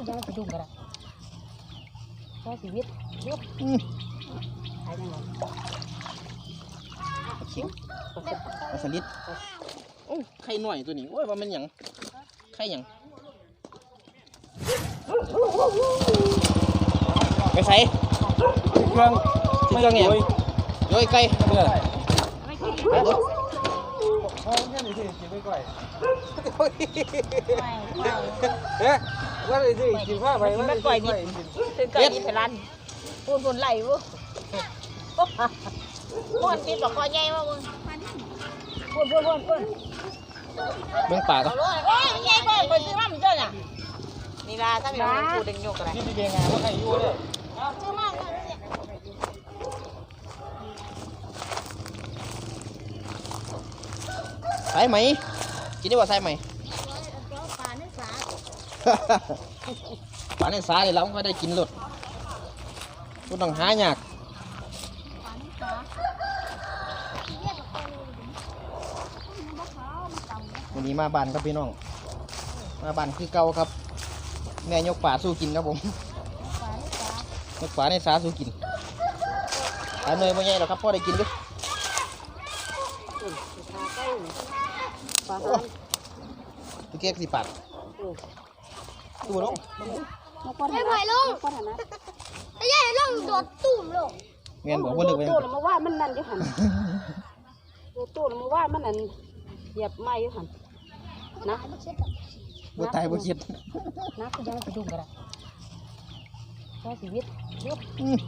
คุณยายสะดุ้งกันละใช้ชีวิตยุบอืมหายยังไงปลาเข็งปลาสลิดโอ้ไข่หน่อยตัวนี้โอ้ย ว่ามันหยังไข่หยังไปใส่เครื่องที่เครื่องเนี่ยโยยไก่เพื่อไปรถพอแค่นี้สิกินไม่ก่อยไม่ไม่เอ๊ะว่าเลยสิกินข้าวไปว่ามันก่อยดิถึงเกิดมีพลันพูนพูนไหลวุ้พูนติดบอกคอใหญ่ว่ามึงพูนพูนพูนพูนเบิ่งป่าก็เอาลูกเอ้ยใหญ่ก่อนไปซื้อมามันเจ้าน่ะนี่ล่ะถ้ามีคนพูดดึงยกอะไรนี่ดีงานว่าใครอยู่เนี่ยซื้อมาใส่ไหมกินได้ว่าใส่ไหม ปลาในสาเลยเราก็ได้กินรสก็ต้องหายากปลาเนื้อสาวันนี้มาบ้านครับพี่น้อง มาบ้านคือเก่าครับ แม่ยกป่าสู้กินครับผมปลาเนื้อสายกป่าในสาสู้กินตาเนยไม่ใหญ่หรอกครับพ่อได้กินด้วยปลาโอ้ตัวเก๊กสิปาดดูเนาะไม่ไหวลงไม่ใช่ลงโดดตุ่มลงเมียนบอกว่าเลิกไปตู้มาว่ามันนั่นอยู่หันตู้ตู้มาว่ามันนั่นเหยียบไม้อยู่หันนะบ่ตายบ่คิดนักคุณยายสะดุ้งกันละใช้ชีวิตยุบอืม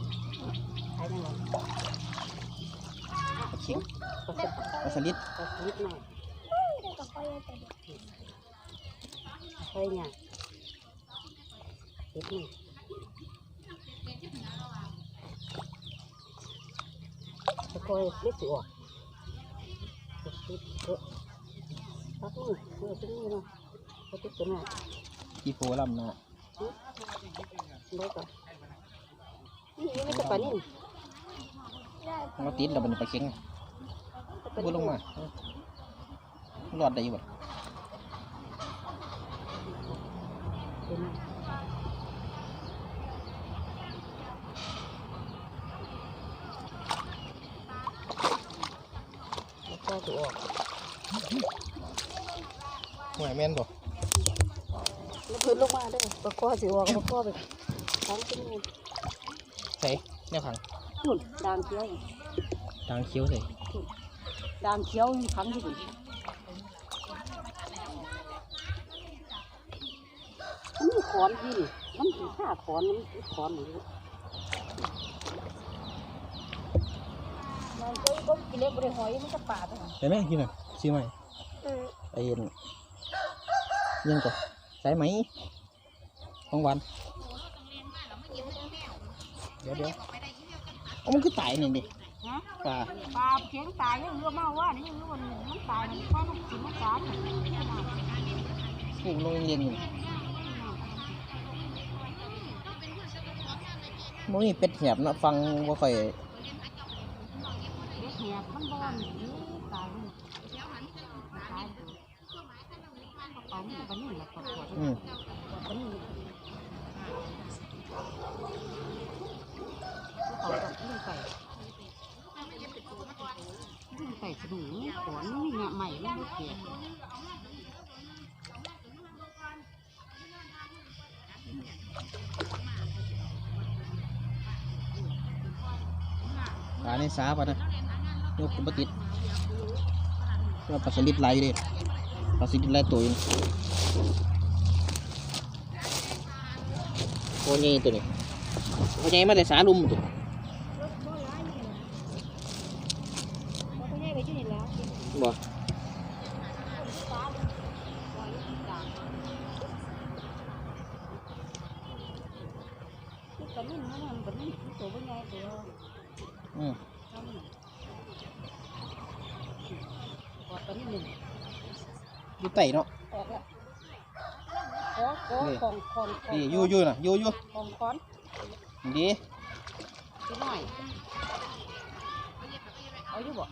หายยังไงปลาเข็งปลาสลิดก็นิดหน่อยไปเนี่ย นิดหน่อยค่อยๆเล็กสิออกเล็กเล็กพักมือมือตรงนี้เนาะก็ติดตัวหน่อยอีโพลำเนาะได้ก่อนนี่ยังไม่จะปลานิ่มมาติดแล้วบัดนปลาเข็งบ่ลงมาหลอดได้อยู่บ่ แล้วก็จะออกห่วยแม่นบ่แล้วพื้นลงมาได้ปลาคอสิออกปลาคอไปทั้งที่นี่ใส่แนวขังนุ่นด่างเขียวทางเขียวใส่ด่างเขียวทั้งที่นี่มันมีขอนที่นี่มันถึงห้าขอนมันมีขอนหรื อมันก็ก็กินเล็กบริหอยมันจะปาดไปใส่ไหมกินหน่อยซื้อไหมไอ้เอ็นยังก่อนใส่ไหมของหวานเดี๋ยวเดี๋ยวเอามันคือตายนี่ดิปลาปลาเขียงตายยังเรือมาว่านี่ยังเรือมันมันตายมันว่ามันกินมันสารปลูกโรงเรียนอยู่มันมีเป็ดแหบเนาะฟังว่าค่อยเด็กแหบ มันบอนนี่ตายมันตายเอามันปนี่แหละปวดปวดอืมปนี่เอาแบบนี้ใส่ใส่สนุนขอนนี่งะใหม่มันไม่เกี่ยวปลาในสาปะนะ ยกปติดว่าปลาสลิดไหลเลยปลาสลิดไหลตัวเองโอ้ยตัวนี้โอ้ยมาแต่สาลุมตัวบ่อืม ปอดปนิ่หนึ่ง อยู่ไต่เนาะออกแล้วขอขอของของนี่อยู่อยู่น่ะอยู่อยู่ของคอนดีนิดหน่อยเอาอยู่บ่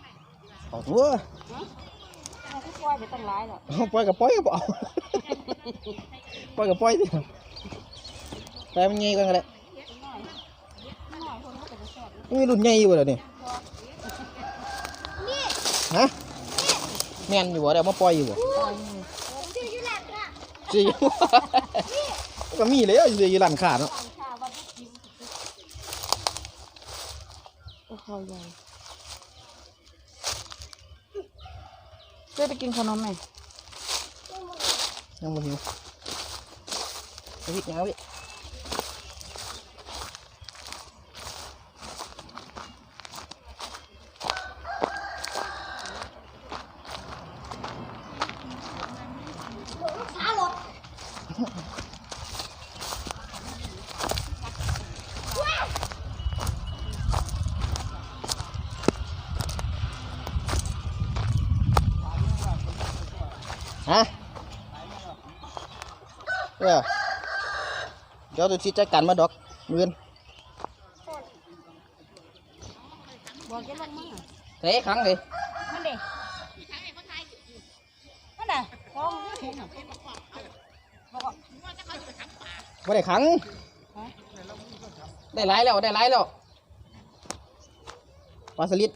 เอาตัวเอาที่ปล่อยไปตั้งหลายแล้วเอาปล่อยกับปล่อยกับเอาปล่อยกับปล่อยดิแต่มันใหญ่กันก็ได้นี่รุ่นใหญ่อยู่บ่เดี๋ยวนี้ฮะแม่นอยู่บ่เดี๋ยวมาปล่อยอยู่บ่ชื่อยูแลก อะสิก็มีเลยอยู่อยู่ร้านค้าเนาะโอ้เขาใหญ่เคยไปกินขนมไหมยังบ่หิวเอาพี่ยังเอาพี่ ขาหลด ฮะเออเดี๋ยวตัวที่จัดการมาดอกเงินบอกจะลงมาเตะครั้งเลยมันเด็กมันน่ะฟองถุงไม่ได้ขัง ได้หลายแล้ว ได้หลายแล้วปลาสลิด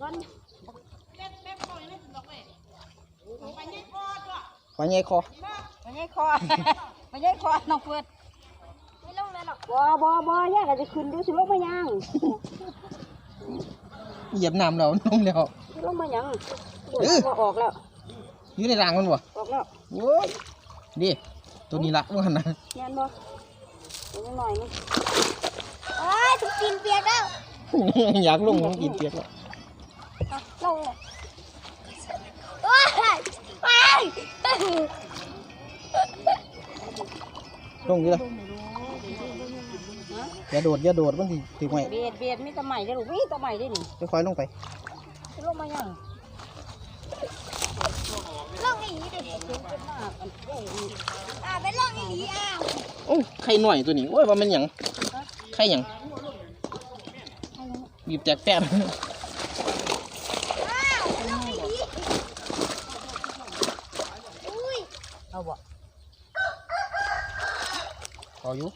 ร้อนปลาใหญ่คอมันยัยคอ มันยัยคอน้องเฟิร์ดไม่ลงเลยหรอกบ่บ่บ่แยกกันจะขึ้นดูสิลงมายังเหยียบน้ำแล้วนุ่มแล้วลงมายังเออบ่ออกแล้ว อยู่ในรางมันวะออกแล้วโอ้ยดิตัวนี้ละว่าหันนะแม่นบ่เดี๋ยวหน่อยนึงโอ้ยถูกกินเปียกแล้ว อยากลงมันกินเปียกแล้วเอาลงเลยโอ้ยไป ลงอยู่ละอย่าโดดอย่าโดดมันสิถึงไหมเบียดเบียดมีแตะใหม่เด้อลูกมีแตะใหม่เด้อนี่ค่อยๆลงไปสิลงมายังลงอีหลีดิมากอันใหญ่นี่อ่าไปลงอีหลีอะโอ้ยไข่หน่อยตัวนี้โอ้ยว่ามันหยังไข่หยังบีบแตกแป๊บอ้าวไปลงอีหลีอุ้ยเอาบ่ เอาอยู่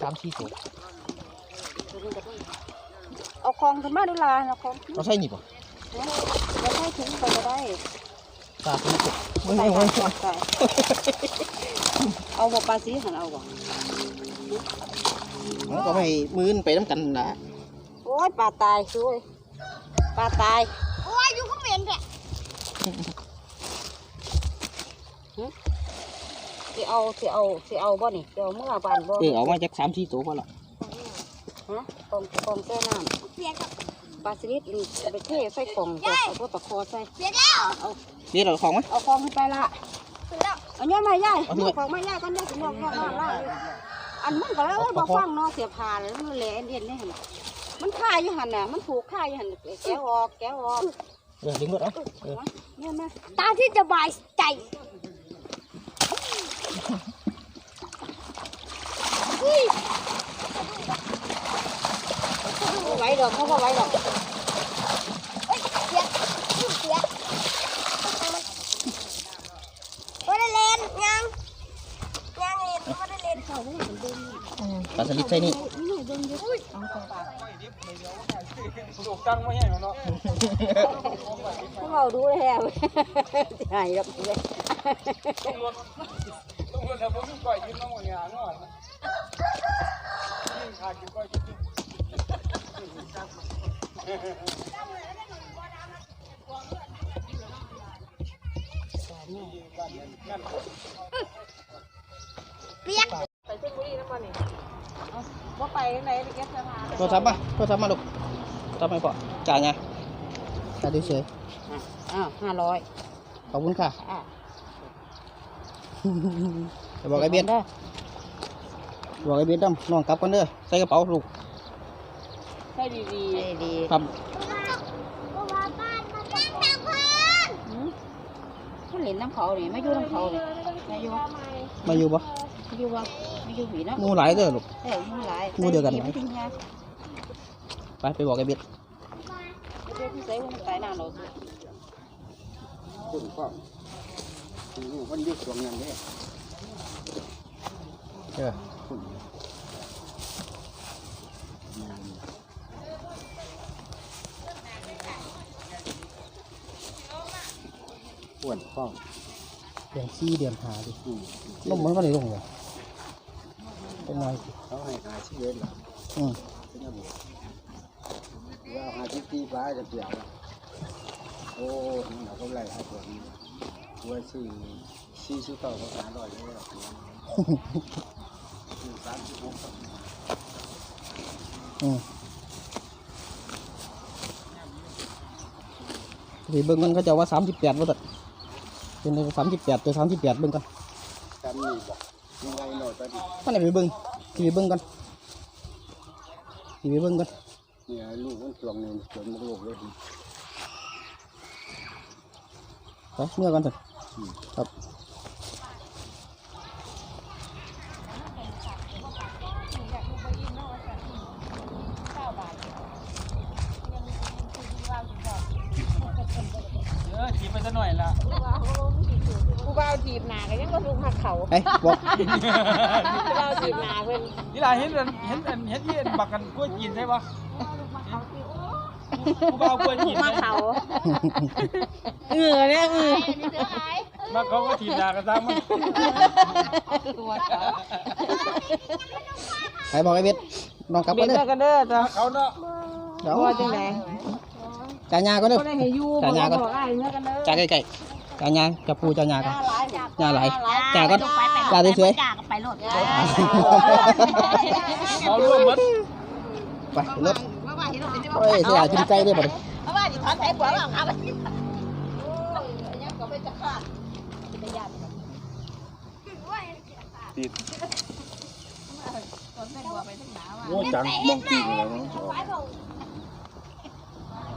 สามสี่ตัวเอาของขึ้นมาดูล่ะเอาของเอาใส่นี่ป่ะเราใช้ถุงไปก็ได้สามสี่ตัวมึงใส่ไม่ก่ไหวอนใส่เอาบ่ปลาสีหันเอาบ่มันก็ไม่มือนไปน้ำกันนะโอ้ยปลาตายช่วยปลาตายโอ้ยอยู่ก็เหม็นแก สิเอาสิเอาสิเอาบ่นี่สิเอาเมื่อบ้านบ่เออเอามาจากสามสี่ตัวพอละฮะกองกองแก้น้เปียกกับำปลาสลิดนี่เอาไปเทใส่กล่องก่อนเอาพวกตะคอใส่ เปียกแล้วเดี๋ยวเราของไหมเอาของขึ้นไปละถึงแล้วเอาย้อนมาย่ายเอาด้วยของมาย่ายก่อนย่ายสินอกนอกนอกล่างอันมันก็แล้วบ่ฟังเนาะเสียผ่าแล้วมันแหลนเด่นนี่หั่นน่ะมันค่าอยู่หั่นน่ะมันถูกค่าอยู่หั่นแก้วออกแก้วออกเออดึงรถเอาเออ เนี่ยแม่ตาที่จะบายใจ บ่ไหวดอกเขาบ่ไหวดอกเอ้ย เปียกเปียกไม่ได้เล่นยังยังเล่นไม่ได้เล่นเขาปลาสลิดใส่นี่ถูกตั้งไม่ให้เนาะเขาเอาดูแล้วสิหายดอกเลยต้องรถต้องรถแล้วผมก่อยยืนน้องงานก่อนยิ่งขาดกินก้อยกินเปียกไปชลบุรีนำบ่นี่เอาบ่ไปไหนไปเก็บเสื้อผ้าโทรศัพท์มาโทรศัพท์มาลูกทำไมพอจ่ายไงจ่ายเฉยอ้าวห้าร้อยๆขอบคุณค่ะอะจะ บอกไอ้เบียดได้บอกไอ้เบียดดำน้องกลับกันเด้อใส่กระเป๋าลูกใช่ดีดีดีครับเพราะว่าบ้านมันตั้งแต่เพื่อนมันเล่นน้ำเขานี่ไม่อยู่น้ำเขานี่ไม่อยู่มาอยู่ปะไม่อยู่วะไม่อยู่ผีเนาะหมูหลายเด้อลูกเอ้ยมันหลายหมู่เดียวกันไหมไม่ทิ้งยาไปไปบอกไอ้เบียดไม่ใช่ที่ใส่มันตายนานเราสิคุณ ก็มันอยู่ตรงนั้นเลยเออปวดฟ้องเดือนสี่เดือนหาดิลมมันก็เลยลงเลยเป็นไงสิเขาให้หาชีวิตหรออืมเป็นยังไงว่าหาที่ตีฟ้าจะเปลี่ยนโอ้เราก็ไล่หาตัวนี้ ว่าสี่สี่สิบเก้าก็สามร้อยเลยสามสิบหกอืมไปเบิ่งกันเขาจะว่าสามสิบแปดว่าตัดเป็นสามสิบแปดตัวสามสิบแปดเบิ่งกันจำนี่บอกยังไงหน่อยก็ดีท่านไหนไปเบิ่งที่ไปเบิ่งกันที่ไปเบิ่งกันเนี่ยลูกมันจวงเงินจวงมุกลูกเลยไปเมื่อกันเถอะ ครับเออจีบไปซะหน่อยละกูบ่าวจีบหนาก็ยังบ่ลูกหักเขาไอ้บอกกูบ่าวจีบหนาเพิ่นนี่ล่ะเห็นอันเห็นอันเห็นที่อันบักกันกล้วยจีนใช่ปะ กูบ่าวกล้วยจีนมาเนี่ยเขาเออเนี่ยเออมาเขาก็ถีบดากันซ้ำมันใครบอกไอ้เบ็ดน้องกลับเบ็ก็ดเด้อกันเด้อจ้ะเขาเนาะเดี๋ยวว่าจังได๋จ่ายยาก็เด้อบ่ได้ให้อยู่จ่ายยาก่อน บอกอ้ายเมื่อกันเด้อจ่ายใกล้ๆจ่ายยาจับปูจ่ายยากันยาไหลจ้าจ่ายก็จ่ายสวยจ่าก็ไปโหลดเขาร่วมหมดๆไปรถ โอ้ยเสียกินไก่ได้บ่เด้อเพราะว่าที่ถอนใส่หัวเราเอาไปโง่จังมองตีเลยมั้ง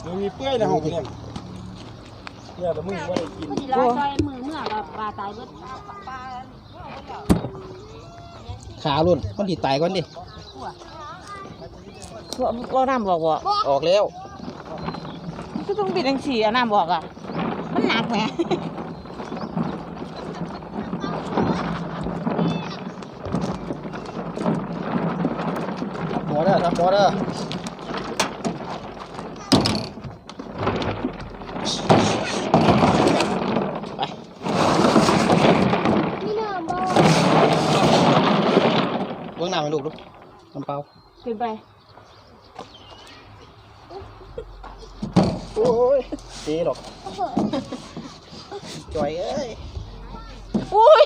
มันมีเปื่อยในห้องเนี่ยเนี่ยแต่มึงไม่ได้กินที่เราซอยมือเมื่อเราปลาตายเบิดขาลุ่นคนที่ตายก่อนดิ บ่น้ำบอกบ่ออกแล้วคือต้องบิดจังซี่อะน้ำบอกอะ มันหนักแหมหัวเด้อครับหัวเด้อนี่น้ำบ่เบื้องหน้าให้ลูกดูน้ำเปล่าขึ้นไป โอ้ยเจ๊ดอกจ่อยเอ้ยอุ้ย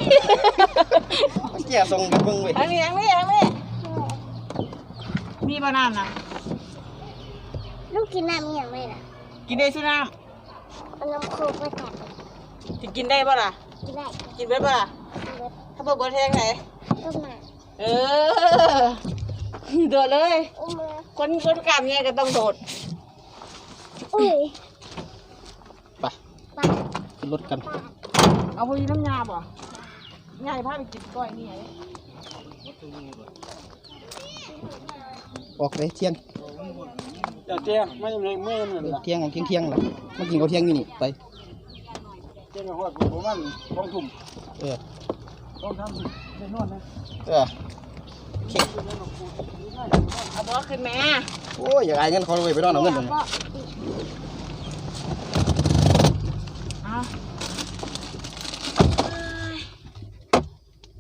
มันแก่ทรงกับมึงเว้ยอันนี้อันนี้อันนี้มีบานาน่ะลูกกินน้ำมีอย่างไรล่ะกินได้ซื้อน้เอาน้ำโคกมาตัดำจะกินได้ป่ะล่ะ กินได้กินได้ป่ะล่ะ กินได้ถ้าเบิกเบิร์แทงไหน ต้มมาเออ โดดเลย อุ้มมาคนคนกล้ามเนี่ยก็ต้องโดด อุ้ยไปไปขึ้นรถกัน เอาพวกนี้น้ำยาบ่ยายพาไปกินก้อยนี่ไงออกเลยเที่ยงแต่เจ้าไม่ไม่ไม่เหมือนเออเที่ยงของเที่ยงเที่ยงๆล่ะมากินข้าวเที่ยงอยู่นี่ไปเจ้าหัวผมมันต้องทุ่มเออต้องทำในนอนนะเออโอเคเอาบอกขึ้นแม่โอ้ยอยากอายเงินเขาเลยไปนอนเอาเงินเดี๋ย วนี้เอา